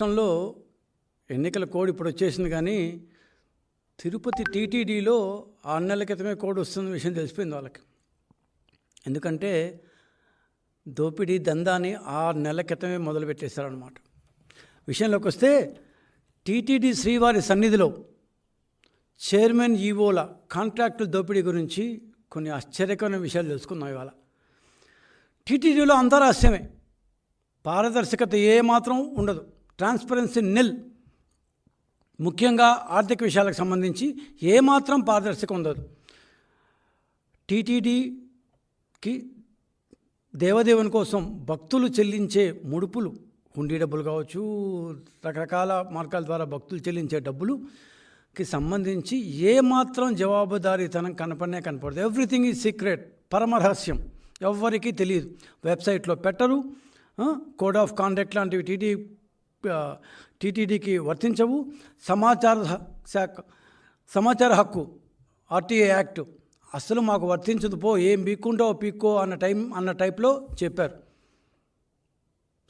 రాష్ట్రంలో ఎన్నికల కోడ్ ఇప్పుడు వచ్చేసింది కానీ తిరుపతి టీటీడీలో ఆరు నెలల క్రితమే కోడ్ వస్తున్న విషయం తెలిసిపోయింది వాళ్ళకి. ఎందుకంటే దోపిడీ దందాని ఆరు నెలల క్రితమే మొదలుపెట్టేశారనమాట విషయంలోకి వస్తే టీటీడీ శ్రీవారి సన్నిధిలో చైర్మన్ ఈవోల కాంట్రాక్టుల దోపిడీ గురించి కొన్ని ఆశ్చర్యకరమైన విషయాలు తెలుసుకున్నాం ఇవాళ. టీటీడీలో అంతా రహస్యమే పారదర్శకత ఏమాత్రం ఉండదు. ట్రాన్స్పరెన్సీ నిల్ ముఖ్యంగా ఆర్థిక విషయాలకు సంబంధించి ఏమాత్రం పారదర్శకం ఉండదు. టీటీడీకి దేవదేవుని కోసం భక్తులు చెల్లించే ముడుపులు హుండీ డబ్బులు కావచ్చు రకరకాల మార్గాల ద్వారా భక్తులు చెల్లించే డబ్బులుకి సంబంధించి ఏమాత్రం జవాబుదారీతనం కనపడనే కనపడదు. ఎవ్రీథింగ్ ఈజ్ సీక్రెట్ పరమరహస్యం ఎవ్వరికీ తెలియదు. వెబ్సైట్లో పెట్టరు కోడ్ ఆఫ్ కాండక్ట్ లాంటివి టీటీ టీటీడీకి వర్తించవు. సమాచార శాఖ సమాచార హక్కు ఆర్టీఏ యాక్ట్ అస్సలు మాకు వర్తించదు. పో ఏం పీక్కుంటావో పీక్కో అన్న టైం అన్న టైప్లో చెప్పారు.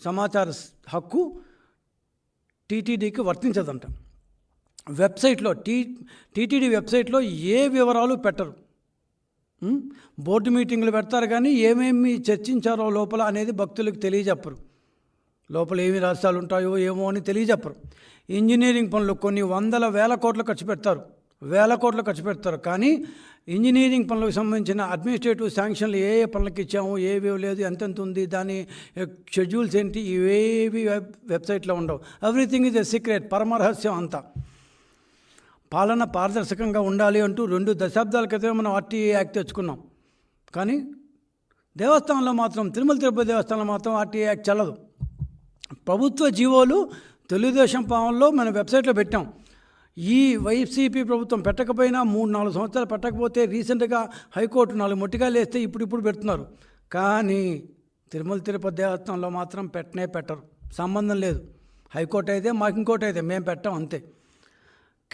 సమాచార హక్కు టీటీడీకి వర్తించదంట. వెబ్సైట్లో టీ టీటీడీ వెబ్సైట్లో ఏ వివరాలు పెట్టరు. బోర్డు మీటింగులు పెడతారు కానీ ఏమేమి చర్చించారో లోపల అనేది భక్తులకు తెలియజెప్పరు. లోపల ఏమి రహస్యాలు ఉంటాయో ఏమో అని తెలియజెప్పరు. ఇంజనీరింగ్ పనులు కొన్ని వందల వేల కోట్లు ఖర్చు పెడతారు. వేల కోట్లు ఖర్చు పెడతారు. కానీ ఇంజనీరింగ్ పనులకు సంబంధించిన అడ్మినిస్ట్రేటివ్ శాంక్షన్లు ఏ ఏ పనులకు ఇచ్చాము ఏవేవి లేదు ఎంతెంత ఉంది దాని షెడ్యూల్స్ ఏంటి ఇవేవి వెబ్ వెబ్సైట్లో ఉండవు. ఎవ్రీథింగ్ ఇస్ ఎ సీక్రెట్ పరమరహస్యం అంతా. పాలన పారదర్శకంగా ఉండాలి అంటూ రెండు దశాబ్దాల క్రితమే మనం ఆర్టీఏ యాక్ట్ తెచ్చుకున్నాం. కానీ దేవస్థానంలో మాత్రం తిరుమల తిరుపతి దేవస్థానంలో మాత్రం ఆర్టీఏ యాక్ట్ చల్లదు. ప్రభుత్వ జీవోలు తెలుగుదేశం పాలనలో మన వెబ్సైట్లో పెట్టాం. ఈ వైసీపీ ప్రభుత్వం పెట్టకపోయినా మూడు నాలుగు సంవత్సరాలు పెట్టకపోతే రీసెంట్గా హైకోర్టు నాలుగు మొట్టికాయలు వేస్తే ఇప్పుడు ఇప్పుడు పెడుతున్నారు. కానీ తిరుమల తిరుపతి దేవస్థానంలో మాత్రం పెట్టనే పెట్టరు. సంబంధం లేదు. హైకోర్టు అయితే మాకు ఇంకోటి అయితే మేము పెట్టాం అంతే.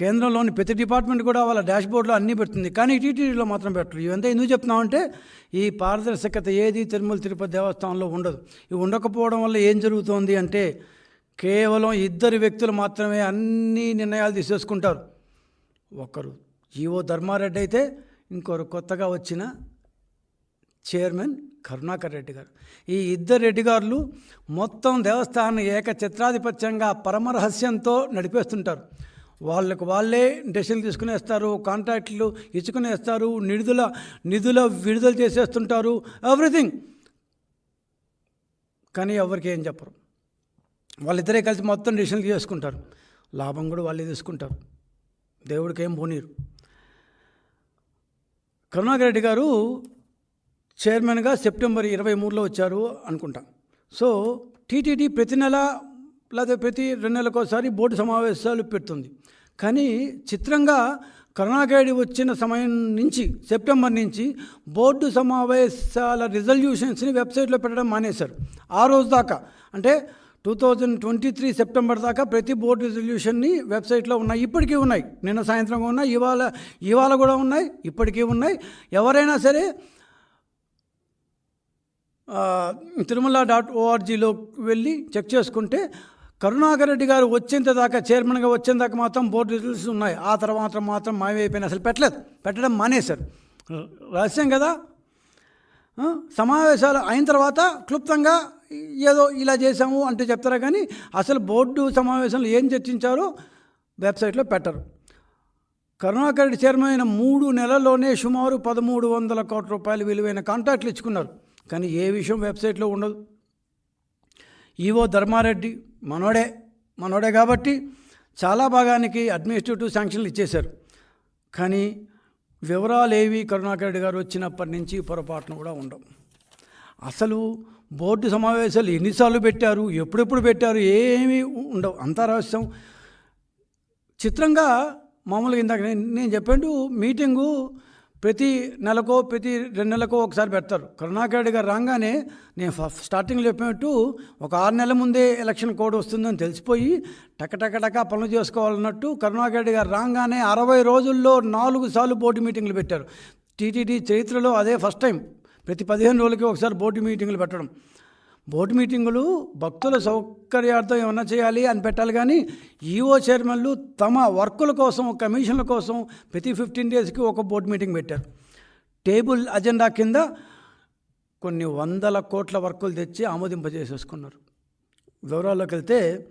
కేంద్రంలోని ప్రతి డిపార్ట్మెంట్ కూడా వాళ్ళ డాష్బోర్డ్లో అన్నీ పెడుతుంది. కానీ టీటీడీలో మాత్రం పెట్టరు. ఇవంతా ఎందుకు చెప్తున్నామంటే ఈ పారదర్శకత ఏది తిరుమల తిరుపతి దేవస్థానంలో ఉండదు. ఇవి ఉండకపోవడం వల్ల ఏం జరుగుతోంది అంటే కేవలం ఇద్దరు వ్యక్తులు మాత్రమే అన్ని నిర్ణయాలు తీసేసుకుంటారు. ఒకరు జీవో ధర్మారెడ్డి అయితే ఇంకొకరు కొత్తగా వచ్చిన చైర్మన్ కరుణాకర్ రెడ్డి గారు. ఈ ఇద్దరు రెడ్డి గారులు మొత్తం దేవస్థానం ఏక చిత్రాధిపత్యంగా పరమరహస్యంతో నడిపేస్తుంటారు. వాళ్ళకు వాళ్ళే డెసిషన్లు తీసుకునేస్తారు కాంట్రాక్ట్లు ఇచ్చుకునేస్తారు నిధుల నిధుల విడుదల చేసేస్తుంటారు ఎవ్రీథింగ్. కానీ ఎవరికి ఏం చెప్పరు. వాళ్ళిద్దరే కలిసి మొత్తం డెసిషన్లు చేసుకుంటారు. లాభం కూడా వాళ్ళే తీసుకుంటారు. దేవుడికి ఏం పోనీరు. కరుణాకర్ రెడ్డి గారు చైర్మన్గా సెప్టెంబర్ ఇరవై మూడులో వచ్చారు అనుకుంటా. సో టీటీడీ ప్రతి నెల లేదా ప్రతి రెండు నెలలకోసారి బోర్డు సమావేశాలు పెడుతుంది. కానీ చిత్రంగా కరుణాకరెడ్డి వచ్చిన సమయం నుంచి సెప్టెంబర్ నుంచి బోర్డు సమావేశాల రిజల్యూషన్స్ని వెబ్సైట్లో పెట్టడం మానేశారు. ఆ రోజు దాకా అంటే two thousand twenty three September దాకా ప్రతి బోర్డు రిజల్యూషన్ని వెబ్సైట్లో ఉన్నాయి. ఇప్పటికీ ఉన్నాయి. నిన్న సాయంత్రం ఉన్నాయి ఇవాళ ఇవాళ కూడా ఉన్నాయి ఇప్పటికీ ఉన్నాయి. ఎవరైనా సరే తిరుమల డాట్ ఓఆర్జీలో వెళ్ళి చెక్ చేసుకుంటే కరుణాకర్ రెడ్డి గారు వచ్చేంత దాకా చైర్మన్గా వచ్చేంత దాకా మాత్రం బోర్డు రిజల్ట్స్ ఉన్నాయి. ఆ తర్వాత మాత్రం మాయమైపోయినా అసలు పెట్టలేదు. పెట్టడం మానేశారు. రహస్యం కదా? సమావేశాలు అయిన తర్వాత క్లుప్తంగా ఏదో ఇలా చేశాము అంటే చెప్తారా కానీ అసలు బోర్డు సమావేశంలో ఏం చర్చించారో వెబ్సైట్లో పెట్టరు. కరుణాకర్ రెడ్డి చైర్మన్ అయిన మూడు నెలల్లోనే సుమారు పదమూడు వందల కోట్ల రూపాయలు విలువైన కాంట్రాక్ట్లు ఇచ్చుకున్నారు. కానీ ఏ విషయం వెబ్సైట్లో ఉండదు. ఈవో ధర్మారెడ్డి మనోడే మనోడే కాబట్టి చాలా భాగానికి అడ్మినిస్ట్రేటివ్ శాంక్షన్లు ఇచ్చేశారు. కానీ వివరాలు ఏవి? కరుణాకర్ రెడ్డి గారు వచ్చినప్పటి నుంచి పొరపాటున కూడా ఉండవు. అసలు బోర్డు సమావేశాలు ఎన్నిసార్లు పెట్టారు? ఎప్పుడెప్పుడు పెట్టారు? ఏమీ ఉండవు. అంతా రహస్యం. చిత్రంగా మామూలుగా ఇందాక నేను నేను చెప్పాను మీటింగు ప్రతి నెలకో ప్రతి రెండు నెలలకో ఒకసారి పెడతారు. కరుణాకరెడ్డి గారు రాగానే నేను స్టార్టింగ్లో చెప్పినట్టు ఒక ఆరు నెలల ముందే ఎలక్షన్ కోడ్ వస్తుందని తెలిసిపోయి టక పనులు చేసుకోవాలన్నట్టు కరుణాకరెడ్డి గారు రాగానే అరవై రోజుల్లో నాలుగు సార్లు బోర్డు మీటింగ్లు పెట్టారు. టీటీడీ చరిత్రలో అదే ఫస్ట్ టైం. ప్రతి పదిహేను రోజులకి ఒకసారి బోర్డు మీటింగ్లు పెట్టడం. బోర్డు మీటింగులు భక్తుల సౌకర్యార్థం ఏమన్నా చేయాలి అని పెట్టాలి కానీ ఈఓ చైర్మన్లు తమ వర్కుల కోసం కమిషన్ల కోసం ప్రతి ఫిఫ్టీన్ డేస్కి ఒక బోర్డు మీటింగ్ పెట్టారు. టేబుల్ అజెండా కింద కొన్ని వందల కోట్ల వర్కులు తెచ్చి ఆమోదింపజేసేసుకున్నారు. వివరాల్లోకి వెళ్తే